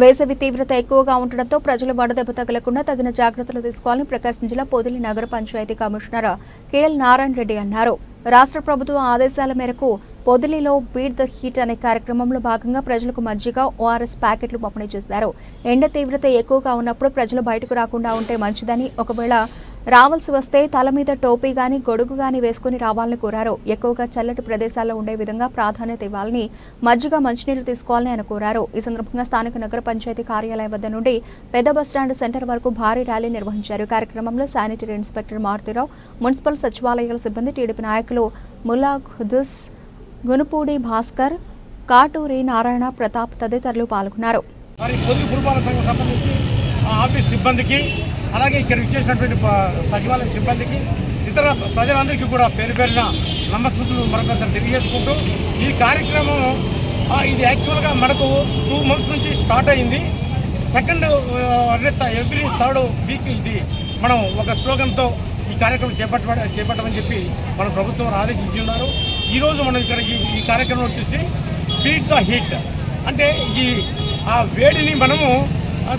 వేసవి తీవ్రత ఎక్కువగా ఉండడంతో ప్రజలు వడదెబ్బ తగలకుండా తగిన జాగ్రత్తలు తీసుకోవాలని ప్రకాశం జిల్లా పొదిలి నగర panchayat commissioner K L Narayana Reddy అన్నారు. రాష్ట్ర ప్రభుత్వ ఆదేశాల మేరకు పొదిలిలో బీట్ ద హీట్ అనే కార్యక్రమంలో భాగంగా ప్రజలకు మజ్జిగ ఓఆర్ఎస్ ప్యాకెట్లు పంపిణీ చేశారు. ఎండ తీవ్రత ఎక్కువగా ఉన్నప్పుడు ప్రజలు బయటకు రాకుండా ఉంటే మంచిదని ఒకవేళ రావాల్సి వస్తే తల మీద టోపీ గాని గొడుగు గాని వేసుకుని రావాలని కోరారు. ఎక్కువగా చల్లటి ప్రదేశాల్లో ఉండే విధంగా ప్రాధాన్యత ఇవ్వాలని మజ్జిగ మంచినీళ్ళు తీసుకోవాలని ఆయన కోరారు. ఈ సందర్భంగా స్థానిక నగర పంచాయతీ కార్యాలయం వద్ద నుండి పెద్ద బస్టాండ్ సెంటర్ వరకు భారీ ర్యాలీ నిర్వహించారు. కార్యక్రమంలో శానిటరీ ఇన్స్పెక్టర్ మారుతిరావు మున్సిపల్ సచివాలయాల సిబ్బంది టీడీపీ నాయకులు ములా ఖుదుస్ గునుపూడి భాస్కర్ కాటూరి నారాయణ ప్రతాప్ తదితరులు పాల్గొన్నారు. మరి సంబంధించి ఆఫీస్ సిబ్బందికి అలాగే ఇక్కడ ఇచ్చేసినటువంటి సచివాలయం సిబ్బందికి ఇతర ప్రజలందరికీ కూడా పేరు పేరున నమస్కృతులు మరొకసారి తెలియజేసుకుంటూ ఈ కార్యక్రమం ఇది యాక్చువల్గా మనకు టూ మంత్స్ నుంచి స్టార్ట్ అయింది. సెకండ్ ఎవ్రీ థర్డ్ వీక్ ఇది మనం ఒక స్లోగన్తో ఈ కార్యక్రమం చేపట్ట చేపట్టమని చెప్పి మన ప్రభుత్వం ఆదేశించి ఉన్నారు. ఈరోజు మనం ఇక్కడ ఈ కార్యక్రమం వచ్చేసి బీట్ ద హీట్ అంటే ఈ ఆ వేడిని మనము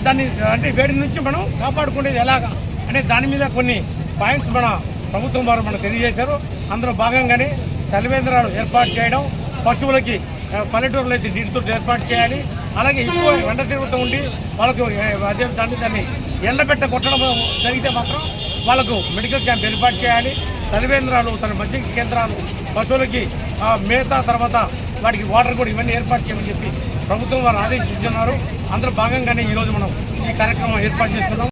దాన్ని అంటే వేడి నుంచి మనం కాపాడుకునేది ఎలాగా? అనే దాని మీద కొన్ని పాయింట్స్ మన ప్రభుత్వం వారు మనకు తెలియజేశారు. అందులో భాగంగానే చలివేంద్రాలు ఏర్పాటు చేయడం పశువులకి పల్లెటూరులో అయితే నీటితో ఏర్పాటు చేయాలి. అలాగే ఎక్కువ ఎండ తిరుగుతూ ఉండి వాళ్ళకు అదే దాన్ని దాన్ని ఎండబెట్ట కొట్టడం జరిగితే మాత్రం వాళ్ళకు మెడికల్ క్యాంప్ ఏర్పాటు చేయాలి. చలివేంద్రాలు తన మధ్య కేంద్రాలు పశువులకి మేత తర్వాత వాటికి వాటర్ కూడా ఇవన్నీ ఏర్పాటు చేయమని చెప్పి ప్రభుత్వం వారు ఆదేశించున్నారు. అందులో భాగంగానే ఈరోజు మనం ఈ కార్యక్రమం ఏర్పాటు చేసుకున్నాం